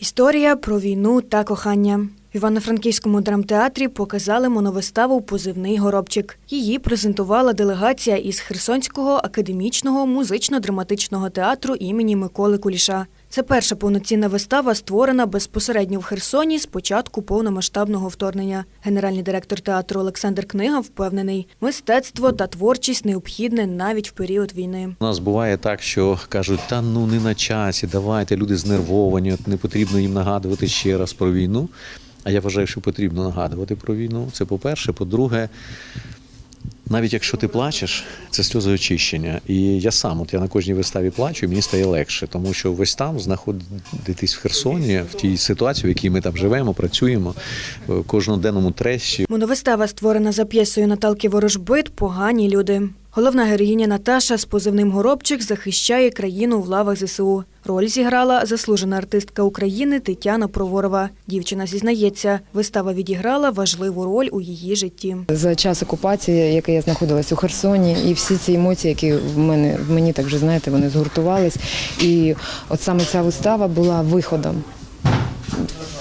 Історія про війну та кохання. В Івано-Франківському драмтеатрі показали моновиставу Позивний горобчик. Її презентувала делегація із Херсонського академічного музично-драматичного театру імені Миколи Куліша. Це перша повноцінна вистава, створена безпосередньо в Херсоні з початку повномасштабного вторгнення. Генеральний директор театру Олександр Книга впевнений, мистецтво та творчість необхідне навіть в період війни. У нас буває так, що кажуть, та ну не на часі, давайте люди знервовані, не потрібно їм нагадувати ще раз про війну. А я вважаю, що потрібно нагадувати про війну. Це по-перше. По-друге, навіть якщо ти плачеш, це сльози очищення. І я сам, от я на кожній виставі плачу, і мені стає легше, тому що весь там знаходитись в Херсоні, в тій ситуації, в якій ми там живемо, працюємо, в кожноденному трещі. Моновистава створена за п'єсою Наталки Ворожбит Погані люди. Головна героїня Наташа з позивним Горобчик захищає країну в лавах ЗСУ. Роль зіграла заслужена артистка України Тетяна Проворова. Дівчина зізнається, вистава відіграла важливу роль у її житті. За час окупації, який я знаходилась у Херсоні, і всі ці емоції, які в мене в мені так вже знаєте, вони згуртувались. І от саме ця вистава була виходом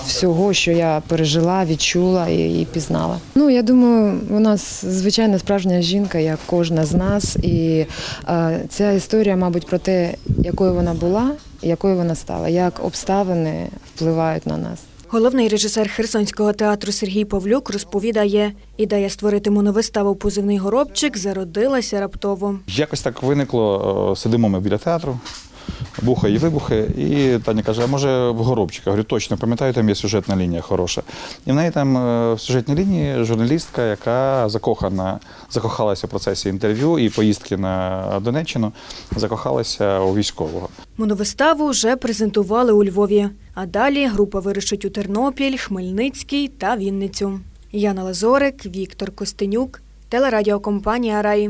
всього, що я пережила, відчула і, і пізнала. Ну я думаю, у нас звичайна справжня жінка, як кожна з нас, і е, ця історія, мабуть, про те, якою вона була, якою вона стала, як обставини впливають на нас. Головний режисер Херсонського театру Сергій Павлюк розповідає, ідея створити моновиставу Позивний горобчик зародилася раптово. Якось так виникло, е, сидимо ми біля театру, бухає і вибухи, і Таня каже, а може в горобчика? Я говорю, точно, пам'ятаю, там є сюжетна лінія хороша. І в неї там е, в сюжетній лінії журналістка, яка закохана, закохалася в процесі інтерв'ю і поїздки на Донеччину, закохалася у військового. Моновиставу вже презентували у Львові, а далі група вирушить у Тернопіль, Хмельницький та Вінницю. Яна Лазорик, Віктор Костенюк, телерадіокомпанія Раї.